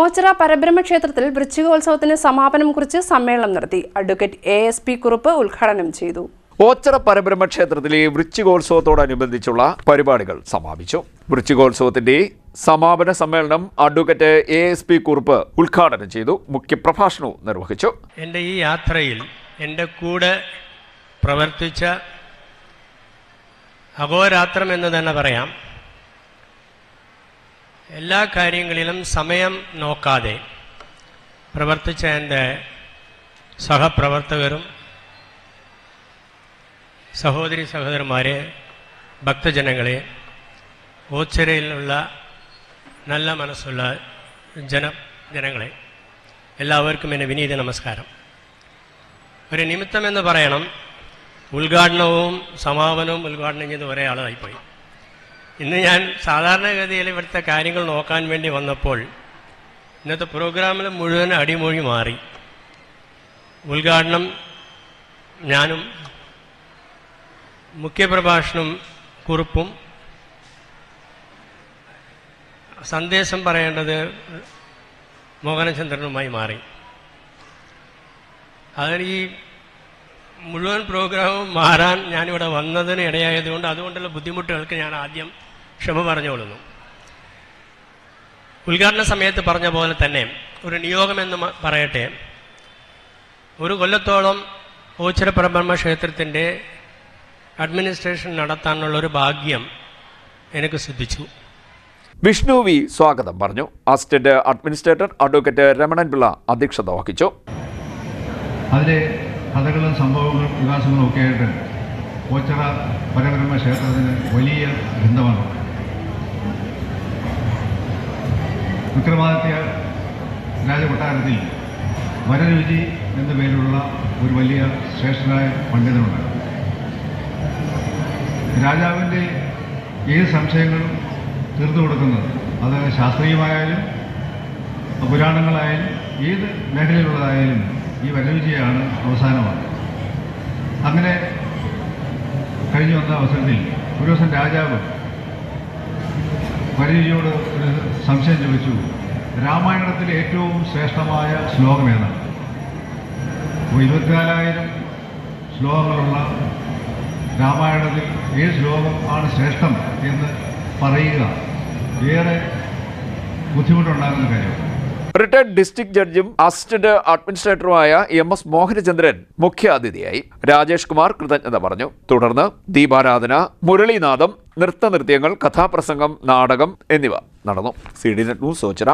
ഓച്ചിറ പരബ്രഹ്മ ക്ഷേത്രത്തിൽ വൃശ്ചികോത്സവത്തിന് സമാപനം കുറിച്ച് സമ്മേളനം നടത്തി. Advocate A S P Kurup ഉദ്ഘാടനം ചെയ്തു. ഓച്ചിറ പരബ്രഹ്മ ക്ഷേത്രത്തിലെ വൃശ്ചികോത്സവത്തോടനുബന്ധിച്ചുള്ള പരിപാടികൾ സമാപിച്ചു. വൃശ്ചികോത്സവത്തിന്റെ സമാപന സമ്മേളനം advocate A S P Kurup ഉദ്ഘാടനം ചെയ്തു. മുഖ്യപ്രഭാഷണവും നിർവഹിച്ചു. എന്റെ ഈ യാത്രയിൽ എന്റെ കൂടെ പ്രവർത്തിച്ച അഹോരാത്രം എന്ന് തന്നെ പറയാം. എല്ലാ കാര്യങ്ങളിലും സമയം നോക്കാതെ പ്രവർത്തിച്ച എന്റെ സഹപ്രവർത്തകരും സഹോദരി സഹോദരന്മാരെ ഭക്തജനങ്ങളെ ഓച്ചിറയിലുള്ള നല്ല മനസ്സുള്ള ജന ജനങ്ങളെ എല്ലാവർക്കും എന്റെ വിനീത നമസ്കാരം. ഒരു നിമിത്തമെന്ന് പറയണം ഉദ്ഘാടനവും സമാപനവും ഉദ്ഘാടനം ചെയ്ത് ഒരേ ആളായിപ്പോയി. ഇന്ന് ഞാൻ സാധാരണഗതിയിൽ ഇവിടുത്തെ കാര്യങ്ങൾ നോക്കാൻ വേണ്ടി വന്നപ്പോൾ ഇന്നത്തെ പ്രോഗ്രാമിൽ മുഴുവൻ അടിമൊഴി മാറി. ഉദ്ഘാടനം ഞാനും മുഖ്യപ്രഭാഷണം കുറിപ്പും സന്ദേശം പറയേണ്ടത് മോഹനചന്ദ്രനുമായി മാറി. അതിന് ഈ മുഴുവൻ പ്രോഗ്രാമും മാറാൻ ഞാനിവിടെ വന്നതിന് ഇടയായതുകൊണ്ട് അതുകൊണ്ടുള്ള ബുദ്ധിമുട്ടുകൾക്ക് ഞാൻ ആദ്യം ക്ഷമ പറഞ്ഞുകൊള്ളുന്നു. ഉദ്ഘാടന സമയത്ത് പറഞ്ഞ പോലെ തന്നെ ഒരു നിയോഗമെന്ന് പറയട്ടെ. ഒരു കൊല്ലത്തോളം ഓച്ചിര പരബ്രഹ്മ ക്ഷേത്രത്തിന്റെ അഡ്മിനിസ്ട്രേഷൻ നടത്താനുള്ള ഒരു ഭാഗ്യം എനിക്ക് സിദ്ധിച്ചു. വിഷ്ണു വി സ്വാഗതം പറഞ്ഞു. Assistant administrator advocate Ramanan Pillai അധ്യക്ഷത വഹിച്ചു. അതിലെ കഥകളും സംഭവങ്ങളും വികാസങ്ങളും ഒക്കെ ആയിട്ട് കോച്ചറ പരബ്രഹ്മ ക്ഷേത്രത്തിന് വലിയ ബന്ധമാണ്. വിക്രമാദിത്യ രാജകൊട്ടാരത്തിൽ വരരുചി എന്ന പേരിലുള്ള ഒരു വലിയ ശ്രേഷ്ഠനായ പണ്ഡിതനുണ്ട്. രാജാവിന്റെ ഏത് സംശയങ്ങളും തീർത്തു കൊടുക്കുന്നത് അത് ശാസ്ത്രീയമായാലും പുരാണങ്ങളായാലും ഏത് മേഖലയിലുള്ളതായാലും ഈ വരരുചിയാണ് അവസാനമാണ്. അങ്ങനെ കഴിഞ്ഞു വന്ന അവസരത്തിൽ ഒരു ദിവസം രാജാവ് വരരുചിയോട് ഒരു സംശയം ചോദിച്ചു രാമായണത്തിലെ ഏറ്റവും ശ്രേഷ്ഠമായ ശ്ലോകം ഏതാണ്? അപ്പോൾ ഇരുപത്തിനാലായിരം ശ്ലോകങ്ങളുള്ള രാമായണത്തിൽ ഏത് ശ്ലോകം ആണ് ശ്രേഷ്ഠം എന്ന് പറയുക ഏറെ ബുദ്ധിമുട്ടുണ്ടാകുന്ന കാര്യമാണ്. റിട്ടയർഡ് ഡിസ്ട്രിക്ട് ജഡ്ജും അസിസ്റ്റന്റ് അഡ്മിനിസ്ട്രേറ്ററുമായ എം എസ് മോഹനചന്ദ്രൻ മുഖ്യാതിഥിയായി രാജേഷ് കുമാർ കൃതജ്ഞത പറഞ്ഞു. തുടർന്ന് ദീപാരാധന മുരളീനാഥം നൃത്തനൃത്യങ്ങൾ കഥാപ്രസംഗം നാടകം എന്നിവ നടന്നു. C D net news Oachira.